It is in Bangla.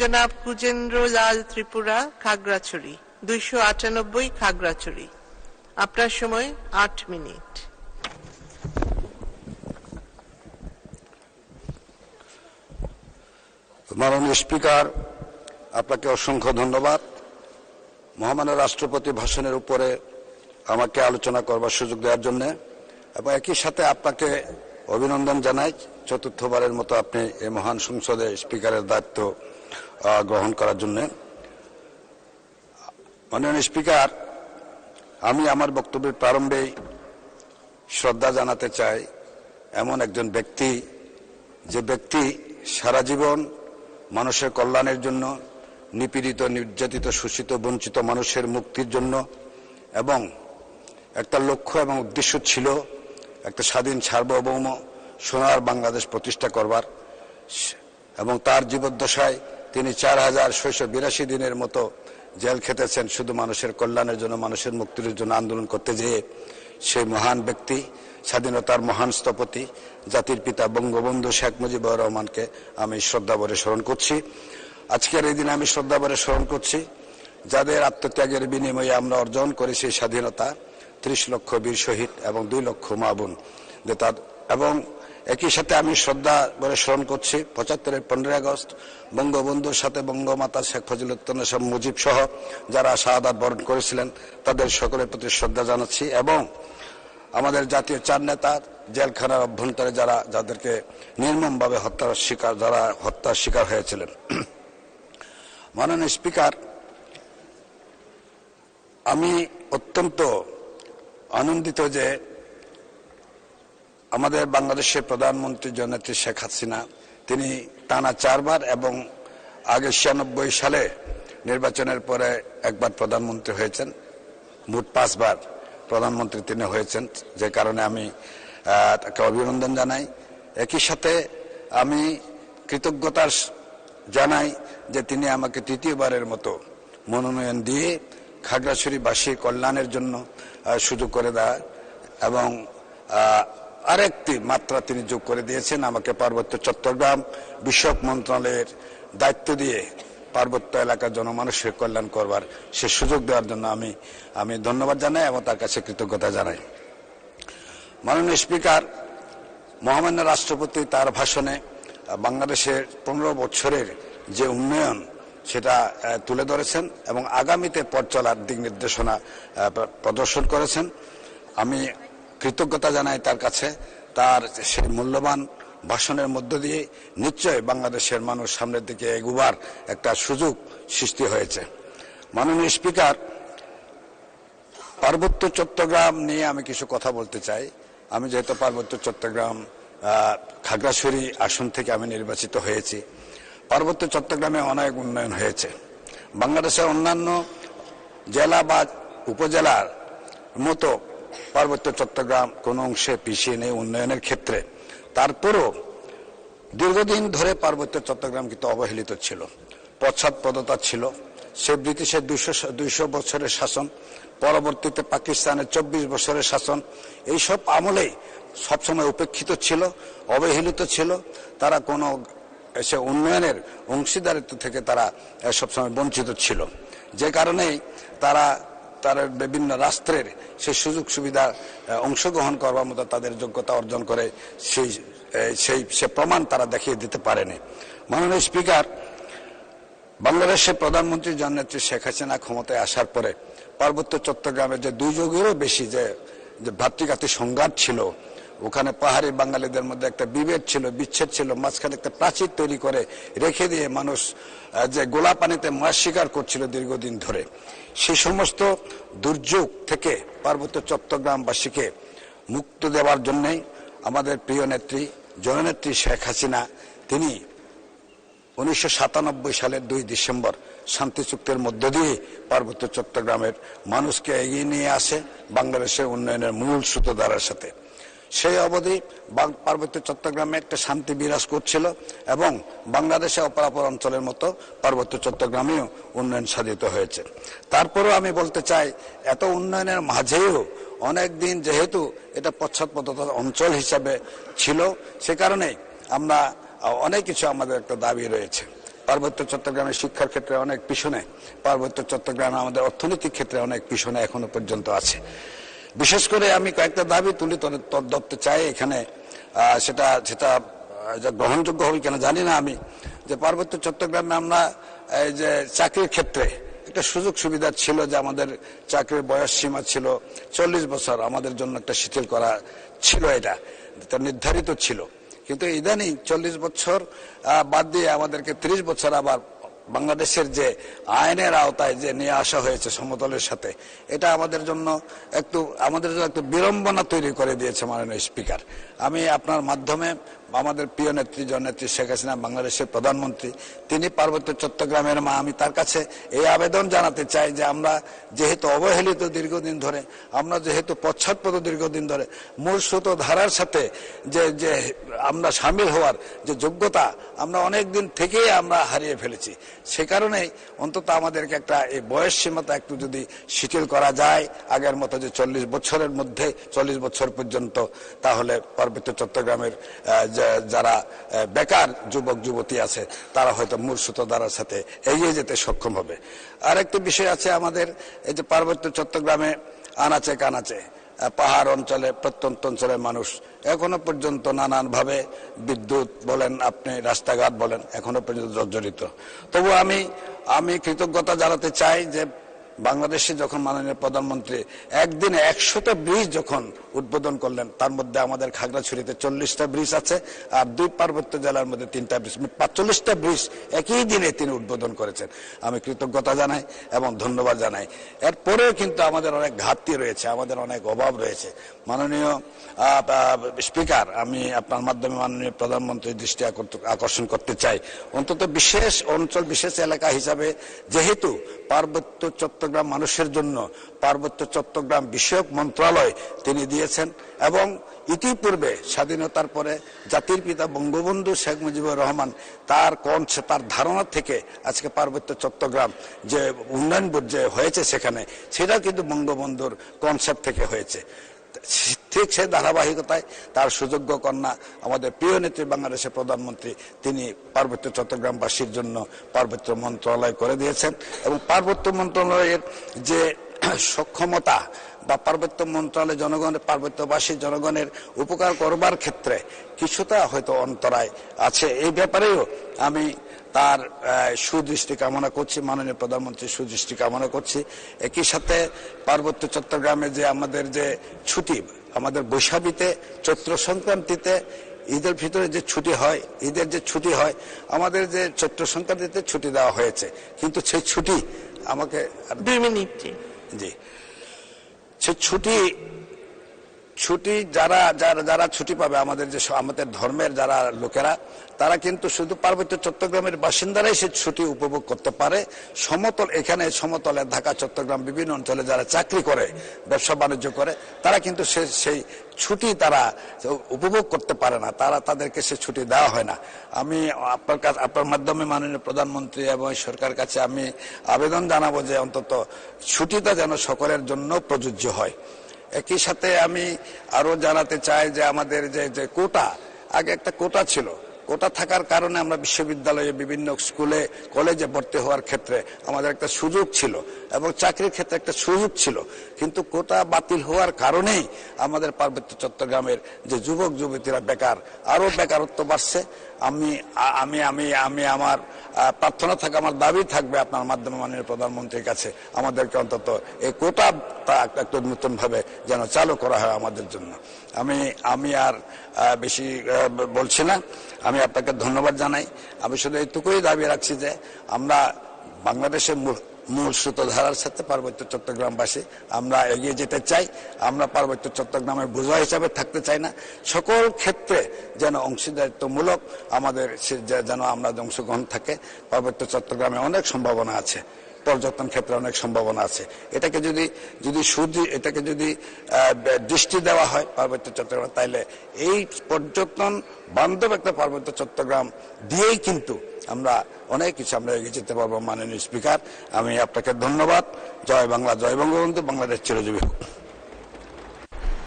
জনাব কুজেন্দ্র লাল ত্রিপুরা, খাগড়াছড়ি, দুইশো আটানব্বই খাগড়াছড়ি। আপনার সময় আট মিনিট। মাননীয় স্পিকার, আপনাকে অসংখ্য ধন্যবাদ। মহামান্য রাষ্ট্রপতি ভাষণের উপরে আমাকে আলোচনা করবার সুযোগ দেওয়ার জন্য এবং একই সাথে আপনাকে অভিনন্দন জানাই। চতুর্থবারের মতো আপনি এই মহান সংসদে স্পিকারের দায়িত্ব গ্রহণ করার জন্য। মাননীয় স্পিকার, আমি আমার বক্তব্যের প্রারম্ভেই শ্রদ্ধা জানাতে চাই এমন একজন ব্যক্তি, যে ব্যক্তি সারা জীবন মানুষের কল্যাণের জন্য, নিপীড়িত, নির্যাতিত, শোষিত, বঞ্চিত মানুষের মুক্তির জন্য এবং একটা লক্ষ্য এবং উদ্দেশ্য ছিল একটা স্বাধীন সার্বভৌম সোনার বাংলাদেশ প্রতিষ্ঠা করবার এবং তার জীবদ্দশায় তিনি চার হাজার ছয়শো বিরাশি দিনের মতো জেল খেটেছেন শুধু মানুষের কল্যাণের জন্য, মানুষের মুক্তির জন্য আন্দোলন করতে যেয়ে সেই মহান ব্যক্তি, স্বাধীনতার মহান স্থপতি, জাতির পিতা বঙ্গবন্ধু শেখ মুজিবুর রহমানকে আমি শ্রদ্ধাভরে স্মরণ করছি। আজকের এই দিনে আমি শ্রদ্ধাভরে স্মরণ করছি, যাদের আত্মত্যাগের বিনিময়ে আমরা অর্জন করেছি স্বাধীনতা, ত্রিশ লক্ষ বীর শহীদ এবং দুই লক্ষ মা বোন এবং একই সাথে আমি শ্রদ্ধা করে স্মরণ করছি, পঁচাত্তরের পনেরোই আগস্ট, বঙ্গবন্ধুর সাথে বঙ্গমাতা শেখ ফজিলুদ্দিন মুজিব সহ যারা শাহাদাত বরণ করেছিলেন, তাদের সকলের প্রতি শ্রদ্ধা জানাচ্ছি এবং আমাদের জাতীয় চার নেতা জেলখানার অভ্যন্তরে যারা, যাদেরকে নির্মমভাবে হত্যার শিকার, যারা হত্যার শিকার হয়েছিলেন। মাননীয় স্পিকার, আমি অত্যন্ত আনন্দিত যে আমাদের বাংলাদেশের প্রধানমন্ত্রী জননেত্রী শেখ হাসিনা, তিনি টানা চারবার এবং আগে ছিয়ানব্বই সালে নির্বাচনের পরে একবার প্রধানমন্ত্রী হয়েছেন। মোট পাঁচবার প্রধানমন্ত্রী তিনি হয়েছেন, যে কারণে আমি তাকে অভিনন্দন জানাই। একই সাথে আমি কৃতজ্ঞতার জানাই যে তিনি আমাকে তৃতীয়বারের মতো মনোনয়ন দিয়ে খাগড়াছড়িবাসী কল্যাণের জন্য সুযোগ করে দেয় এবং আরেকটি মাত্রা তিনি যোগ করে দিয়েছেন, আমাকে পার্বত্য চট্টগ্রাম বিষয়ক মন্ত্রণালয়ের দায়িত্ব দিয়ে পার্বত্য এলাকার জনমানুষের কল্যাণ করবার সে সুযোগ দেওয়ার জন্য আমি আমি ধন্যবাদ জানাই এবং তার কাছে কৃতজ্ঞতা জানাই। মাননীয় স্পিকার, মহামান্য রাষ্ট্রপতি তার ভাষণে বাংলাদেশের পনেরো বছরের যে উন্নয়ন সেটা তুলে ধরেছেন এবং আগামীতে পথ চলার দিক নির্দেশনা প্রদর্শন করেছেন। আমি কৃতজ্ঞতা জানাই তার কাছে। তার সেই মূল্যবান ভাষণের মধ্য দিয়ে নিশ্চয় বাংলাদেশের মানুষ সামনের দিকে এগুবার একটা সুযোগ সৃষ্টি হয়েছে। মাননীয় স্পিকার, পার্বত্য চট্টগ্রাম নিয়ে আমি কিছু কথা বলতে চাই। আমি যেহেতু পার্বত্য চট্টগ্রাম খাগড়াছড়ি আসন থেকে আমি নির্বাচিত হয়েছি। পার্বত্য চট্টগ্রামে অনেক উন্নয়ন হয়েছে। বাংলাদেশের অন্যান্য জেলা বা উপজেলার মতো পার্বত্য চট্টগ্রাম কোনো অংশে পিছিয়ে নেই উন্নয়নের ক্ষেত্রে। তারপরও দীর্ঘদিন ধরে পার্বত্য চট্টগ্রাম কিন্তু অবহেলিত ছিল। পশ্চাৎপদতা ছিল। সে ব্রিটিশের দুইশো দুইশো বছরের শাসন, পরবর্তীতে পাকিস্তানের চব্বিশ বছরের শাসন, এইসব আমলেই সবসময় উপেক্ষিত ছিল, অবহেলিত ছিল। তারা কোনো সে উন্নয়নের অংশীদারিত্ব থেকে তারা সবসময় বঞ্চিত ছিল। যে কারণেই তারা তার বিভিন্ন রাষ্ট্রের সেই সুযোগ সুবিধা অংশগ্রহণ করবার মতো তাদের যোগ্যতা অর্জন করে সেই সেই, সে প্রমাণ তারা দেখিয়ে দিতে পারেনি। মাননীয় স্পিকার, বাংলাদেশের প্রধানমন্ত্রী জননেত্রী শেখ হাসিনা ক্ষমতায় আসার পরে পার্বত্য চট্টগ্রামের যে দুই যুগেরও বেশি যে যে ভ্রাতৃঘাতী সংঘাত ছিল ওখানে পাহাড়ি বাঙালিদের মধ্যে একটা বিভেদ ছিল, বিচ্ছেদ ছিল, মাঝখানে একটা প্রাচীর তৈরি করে রেখে দিয়ে মানুষ যে গোলা পানিতে মাছ শিকার করছিল দীর্ঘদিন ধরে। সেই সমস্ত দুর্যোগ থেকে পার্বত্য চট্টগ্রামবাসীকে মুক্ত দেওয়ার জন্যই আমাদের প্রিয় নেত্রী, জননেত্রী শেখ হাসিনা, তিনি উনিশশো সাতানব্বই সালের দুই ডিসেম্বর শান্তি চুক্তির মধ্য দিয়ে পার্বত্য চট্টগ্রামের মানুষকে এগিয়ে নিয়ে আসে বাংলাদেশের উন্নয়নের মূল সূত্রধারার সাথে। সেই অবধি পার্বত্য চট্টগ্রামে একটা শান্তি বিরাজ করছিল এবং বাংলাদেশে অপরাপর অঞ্চলের মতো পার্বত্য চট্টগ্রামেও উন্নয়ন সাধিত হয়েছে। তারপরেও আমি বলতে চাই, এত উন্নয়নের মাঝেও অনেক দিন যেহেতু এটা পশ্চাৎপদতার অঞ্চল হিসাবে ছিল, সে কারণে আমরা অনেক কিছু আমাদের একটা দাবি রয়েছে। পার্বত্য চট্টগ্রামের শিক্ষার ক্ষেত্রে অনেক পিছনে, পার্বত্য চট্টগ্রাম আমাদের অর্থনৈতিক ক্ষেত্রে অনেক পিছনে এখনও পর্যন্ত আছে। বিশেষ করে আমি কয়েকটা দাবি তুলে ধরে- ধর- ধরতে চাই এখানে সেটা সেটা গ্রহণযোগ্য হবে কিনা জানি না আমি, যে পার্বত্য চট্টগ্রামে আমরা, এই যে চাকরির ক্ষেত্রে একটা সুযোগ সুবিধা ছিল যে আমাদের চাকরির বয়স সীমা ছিল চল্লিশ বছর, আমাদের জন্য একটা শিথিল করা ছিল এটা এটা নির্ধারিত ছিল। কিন্তু ইদানিং চল্লিশ বছর বাদ দিয়ে আমাদেরকে ত্রিশ বছর আবার বাংলাদেশের যে আইনের আওতায় যে নিয়ে আসা হয়েছে সমতলের সাথে, এটা আমাদের জন্য একটু, আমাদের জন্য একটু বিড়ম্বনা তৈরি করে দিয়েছে মাননীয় স্পিকার। আমি আপনার মাধ্যমে আমাদের প্রিয় নেত্রী, জননেত্রী শেখ হাসিনা, বাংলাদেশের প্রধানমন্ত্রী, তিনি পার্বত্য চট্টগ্রামের মা, আমি তার কাছে এই আবেদন জানাতে চাই যে আমরা যেহেতু অবহেলিত দীর্ঘদিন ধরে, আমরা যেহেতু পশ্চাৎপদ দীর্ঘদিন ধরে, মূল স্রোত ধারার সাথে যে যে আমরা সামিল হওয়ার যে যোগ্যতা, আমরা অনেক দিন থেকেই আমরা হারিয়ে ফেলেছি। সে কারণেই অন্তত আমাদেরকে একটা এই বয়স সীমাটা একটু যদি শিথিল করা যায়, আগের মতো যে চল্লিশ বছরের মধ্যে, চল্লিশ বছর পর্যন্ত, তাহলে পার্বত্য চট্টগ্রামের যারা বেকার যুবক, যুবতী আছে, তারা হয়তো মূল সুতোধারার সাথে এগিয়ে যেতে সক্ষম হবে। আর একটি বিষয় আছে আমাদের, এই যে পার্বত্য চট্টগ্রামে আনাচে কানাচে পাহাড় অঞ্চলে, প্রত্যন্ত অঞ্চলের মানুষ এখনও পর্যন্ত নানানভাবে বিদ্যুৎ বলেন আপনি, রাস্তাঘাট বলেন, এখনও পর্যন্ত জর্জরিত। তবু আমি আমি কৃতজ্ঞতা জানাতে চাই যে বাংলাদেশে যখন মাননীয় প্রধানমন্ত্রী একদিন একশোটা ব্রিজ যখন উদ্বোধন করলেন, তার মধ্যে আমাদের খাগড়াছড়িতে চল্লিশটা ব্রিজ আছে আর দুই পার্বত্য জেলার মধ্যে তিনটা ব্রিজ পাঁচচল্লিশটা ব্রিজ একই দিনে তিনি উদ্বোধন করেছেন। আমি কৃতজ্ঞতা জানাই এবং ধন্যবাদ জানাই। এরপরেও কিন্তু আমাদের অনেক ঘাটতি রয়েছে, আমাদের অনেক অভাব রয়েছে। মাননীয় স্পিকার, আমি আপনার মাধ্যমে মাননীয় প্রধানমন্ত্রীর দৃষ্টি আকর্ষণ করতে চাই। অন্তত বিশেষ অঞ্চল, বিশেষ এলাকা হিসাবে যেহেতু পার্বত্য চট্টগ্রাম মানুষের জন্য পার্বত্য চট্টগ্রাম বিষয়ক মন্ত্রণালয় তিনি দিয়েছেন এবং ইতিপূর্বে স্বাধীনতার পরে জাতির পিতা বঙ্গবন্ধু শেখ মুজিবুর রহমান তার কোন তার ধারণা থেকে আজকে পার্বত্য চট্টগ্রাম যে উন্নয়ন যে হয়েছে সেখানে সেটা কিন্তু বঙ্গবন্ধুর কনসেপ্ট থেকে হয়েছে। ঠিক সেই ধারাবাহিকতায় তার সুযোগ্য কন্যা আমাদের প্রিয় নেত্রী বাংলাদেশের প্রধানমন্ত্রী, তিনি পার্বত্য চট্টগ্রামবাসীর জন্য পার্বত্য মন্ত্রণালয় করে দিয়েছেন এবং পার্বত্য মন্ত্রণালয়ের যে সক্ষমতা বা পার্বত্য মন্ত্রণালয় জনগণের, পার্বত্যবাসী জনগণের উপকার করবার ক্ষেত্রে কিছুটা হয়তো অন্তরায় আছে। এই ব্যাপারেও আমি তার সুদৃষ্টি কামনা করছি মাননীয় প্রধানমন্ত্রীর সুদৃষ্টি কামনা করছি। একই সাথে পার্বত্য চট্টগ্রামে যে আমাদের যে ছুটি আমাদের বৈশাখীতে চৈত্র সংক্রান্তিতে ঈদের ভিতরে যে ছুটি হয় ঈদের যে ছুটি হয় আমাদের যে চৈত্র সংক্রান্তিতে ছুটি দেওয়া হয়েছে। কিন্তু সেই ছুটি আমাকে দুই মিনিট। জি। সে ছুটি ছুটি যারা যারা যারা ছুটি পাবে আমাদের যে আমাদের ধর্মের যারা লোকেরা, তারা কিন্তু শুধু পার্বত্য চট্টগ্রামের বাসিন্দারাই সে ছুটি উপভোগ করতে পারে। সমতল এখানে সমতলে ঢাকা, চট্টগ্রাম বিভিন্ন অঞ্চলে যারা চাকরি করে, ব্যবসা বাণিজ্য করে, তারা কিন্তু সে, সেই ছুটি তারা উপভোগ করতে পারে না। তারা তাদেরকে সে ছুটি দেওয়া হয় না। আমি আপনার কাছে, আপনার মাধ্যমে মাননীয় প্রধানমন্ত্রী এবং সরকার কাছে আমি আবেদন জানাব যে অন্তত ছুটিটা যেন সকলের জন্য প্রযোজ্য হয়। একই সাথে আমি আরও জানাতে চাই যে আমাদের যে যে কোটা, আগে একটা কোটা ছিল। কোটা থাকার কারণে আমরা বিশ্ববিদ্যালয়ে বিভিন্ন স্কুলে, কলেজে ভর্তি হওয়ার ক্ষেত্রে আমাদের একটা সুযোগ ছিল। এবং চাকরির ক্ষেত্রে একটা সুযোগ ছিল। কিন্তু কোটা বাতিল হওয়ার কারণেই আমাদের পার্বত্য চট্টগ্রামের যে যুবক, যুবতীরা বেকার আরও বেকারত্ব বাড়ছে। আমি আমি আমি আমি আমার প্রার্থনা থাকে, আমার দাবি থাকবে আপনার মাধ্যমে মাননীয় প্রধানমন্ত্রীর কাছে। আমাদেরকে অন্তত এই কোটা একটু নতুন ভাবে যেন চালু করা হয় আমাদের জন্য। আমি আমি আর বেশি বলছি না। আমি আপনাকে ধন্যবাদ জানাই। আমি শুধু এইটুকুই দাবি রাখছি যে আমরা বাংলাদেশের মূল সূত্রধারার সাথে পার্বত্য চট্টগ্রামবাসী। আমরা এগিয়ে যেতে চাই, আমরা পার্বত্য চট্টগ্রামের বোঝা হিসাবে থাকতে চাই না। সকল ক্ষেত্রে যেন অংশীদারিত্বমূলক আমাদের যেন আমরা অংশগ্রহণ থাকে, পার্বত্য চট্টগ্রামে অনেক সম্ভাবনা আছে। পর্যটন ক্ষেত্রে অনেক সম্ভাবনা আছে। এটাকে যদি যদি সুদৃ, এটাকে যদি দৃষ্টি দেওয়া হয় পার্বত্য চট্টগ্রাম, তাইলে এই পর্যটন বান্ধব একটা পার্বত্য চট্টগ্রাম দিয়েই কিন্তু আমরা অনেক কিছু, আমরা এগিয়ে যেতে পারব মাননীয় স্পিকার। আমি আপনাকে ধন্যবাদ। জয় বাংলা, জয় বঙ্গবন্ধু, বাংলাদেশ চিরজীবী হোক।